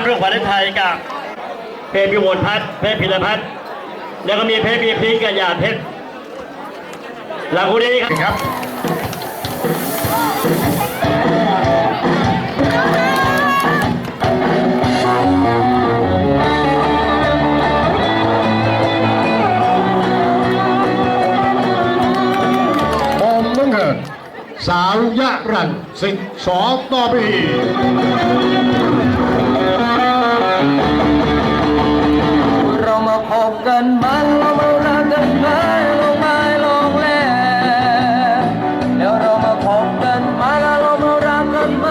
มป์เรื่องประเทศไทยกับเพชรพิมลพัฒน์เพชรพิรพัฒน์แล้วก็มีเพชรพีพีกับหยาดเพชรหลังคู่นี้ครับสาวยะรันสิทธิ์สอต่อไป กันบ้าเรามารักกันไหมลงไม้ลงแลแล้วเรามาพบกันมาแล้วเรามารักกันไหม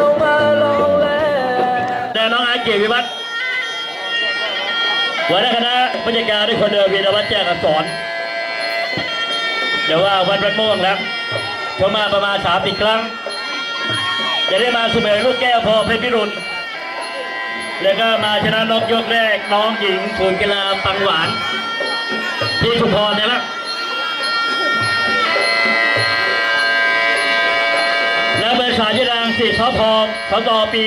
ลงไม้ลงแลแต่น้องอาเกียรติวิวัฒน์หัวหน้าคณะผู้จัดการด้วยคนเดิมวีรวัฒน์แจ้งอักษรเดี๋ยวว่าวันวันม่วงครับเขามาประมาณสามสิบครั้งจะได้มาเสมอลูกแก้วพอเพชรพิรุณ แล้วก็มาชนะนกยกแรกน้องหญิงศูนย์กีฬาปังหวาน ที่ชุมพรเนี่ยละแล้วเป็นสายยดางสี่ทอพอทอต่อปี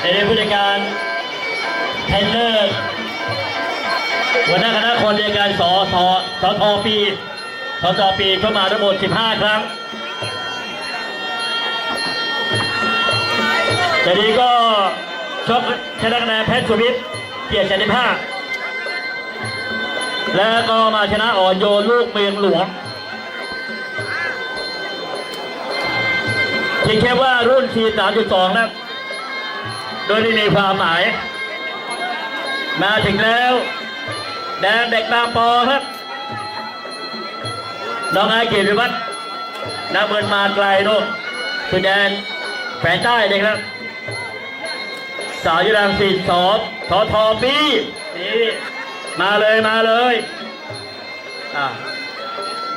ในเรื่องผู้จัดการเทนเลอร์หัวหน้าคณะคนเรียนการสอทอสอทอปีสอทอปีเข้ามาทั้งหมด 15 ครั้ง แต่นี้ก็ชกชนะคะแนนเพชรสุวิทย์เกียรติชัยภาคแล้วก็มาชนะอ่อนโยนลูกเมืองหลวงที่แค่ว่ารุ่นที3.2 นะ โดยที่มีความหมาย มาถึงแล้ว แดงเด็กบางปอครับ น้องไอเกียรติวัฒน์นักเบินมาไกลโน่นคือแดนแฝงใต้เลยครับ สาวยุรังสิตสอทอทอปีนี่มาเลยมาเลยอ่า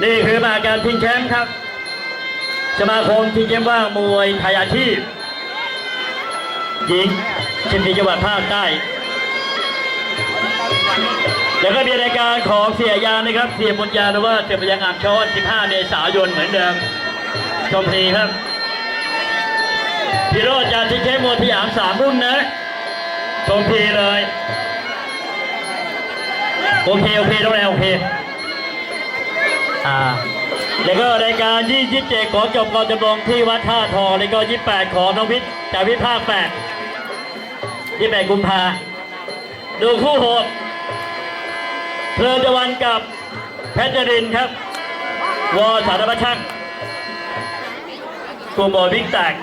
นี่คือมาการชิงแชมป์ครับสมาคมชิงแชมป์ว่างมวยไทยอาชีพหญิงชิงที่จังหวัดภาคใต้แล้วก็มีรายการของเสียยานนะครับ เสียบุญญาหรือว่าเสียบุญญาอ่างช้อน 15 เมษายนเหมือนเดิมชมพรีครับ พี่โรจน์จาทิเชมวยสยามสามรุ่นนะชมพีเลย โอเค โอเคต้องแล้วโอเค อ่า แล้วก็รายการยี่ยี่เจขอจบกอจำลองที่วัดท่าทองแล้วก็ยี่แปดของน้องวิทย์จากวิภาคแปดยี่แปดกุมภาดูคู่โหดเพลินตะวันกับเพชรจรินทร์ครับ วอสารพัดช่างกลุ่มบอลบิ๊กแตก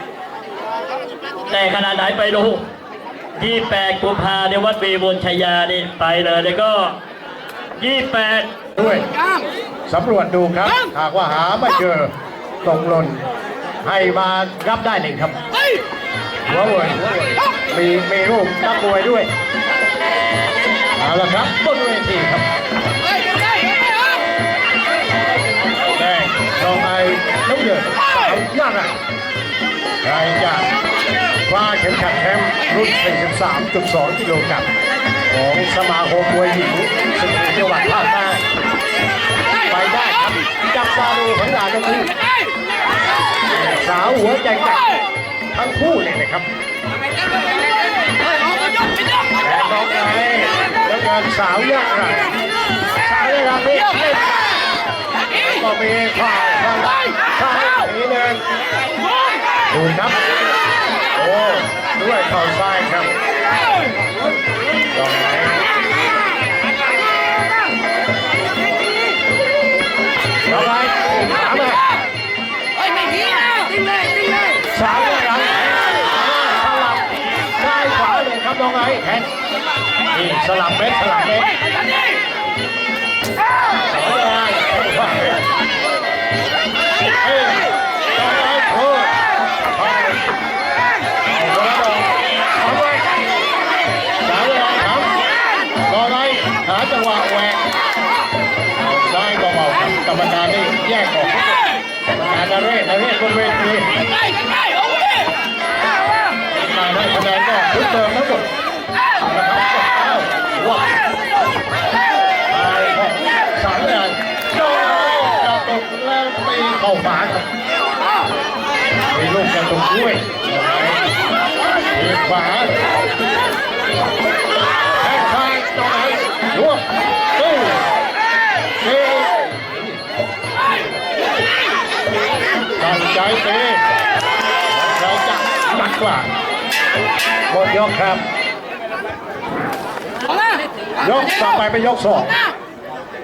แต่ขนาดไหนไปดูยี่แปดกุมภาในวัดวีบนชัยยานี่ไปเลยแล้วก็ยี่แปดด้วยสำรวจดูครับ หากว่าหาไม่เจอตกหล่นให้มารับได้เลยครับหัวเวยมีมีรูปนักมวยด้วยเอาละครับบนเวทีครับแดงลองไอ้น้ำเงินสาวย่างอะใครจะ คว้าเข็มขัดแชมป์รุ่น 43.2 กิโลกรัมของสมาคมมวยหญิงสิงห์จังหวัดภาคใต้ไปได้ครับจับตาดูผลงานทั้งคู่สาวหัวใจแกร่งทั้งคู่เลยนะครับแต่น้องไอ้แล้วงานสาวยากไรสาวยากไรนี่เล่นก็มีข่าวข่าวข่าวนี้หนึ่งดูครับ ด้วยเข่าซ้ายครับลองไหนน้องไอ้ถามเลยสามเลยหลังสลับซ้ายขวาเลยครับน้องไอ้แทงนี่สลับเม็ดสลับเม็ด แยกออกกรรมการนเรศนเรศบนเวทีมาได้คะแนนก็ชุดเดิมทั้งหมดนะครับเอาว้าวไปครับสามอย่างโดนกระตุกแล้วตีเข้าฝาครับมีลูกกระตุกด้วยทีขวาแข้งซ้ายตรงไหนรวบตู้ ใจตีใครจะหนักกว่าหมดยกครับ ยกต่อไปเป็นยกสอง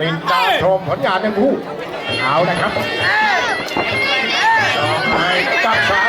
ติดตามชมผลงานทั้งคู่เอานะครับต่อไปจับสา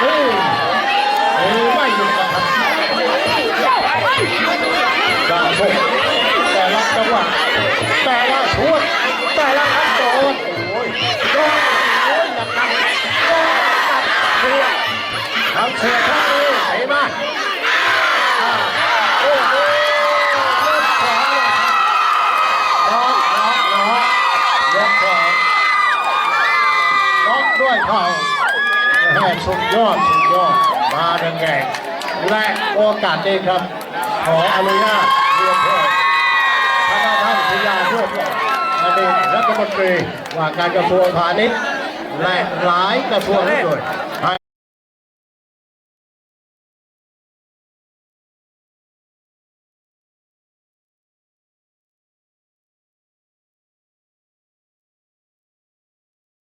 เฮ้ยเฮ้ยไม่หยุดนะครับการชกแต่ละจังหวะแต่ละช่วงแต่ละขั้นตอนโอ้ยโดนโอ้ยหนักหนักโดนหนักช่วงทำเสือข้างนี้เห็นมอ่าโอ้โหล็อกล็อกล็อกยกสองล็อกด้วยเข่า แม่สุดยอดสุดยอด มาแรงแรงและโอกาสนี้ครับ ขออนุญาตเรียนเพื่อนพระท่านพิยาพวกอดีตรัฐมนตรีว่าการกระทรวงพาณิชย์และหลายกระทรวงด้วย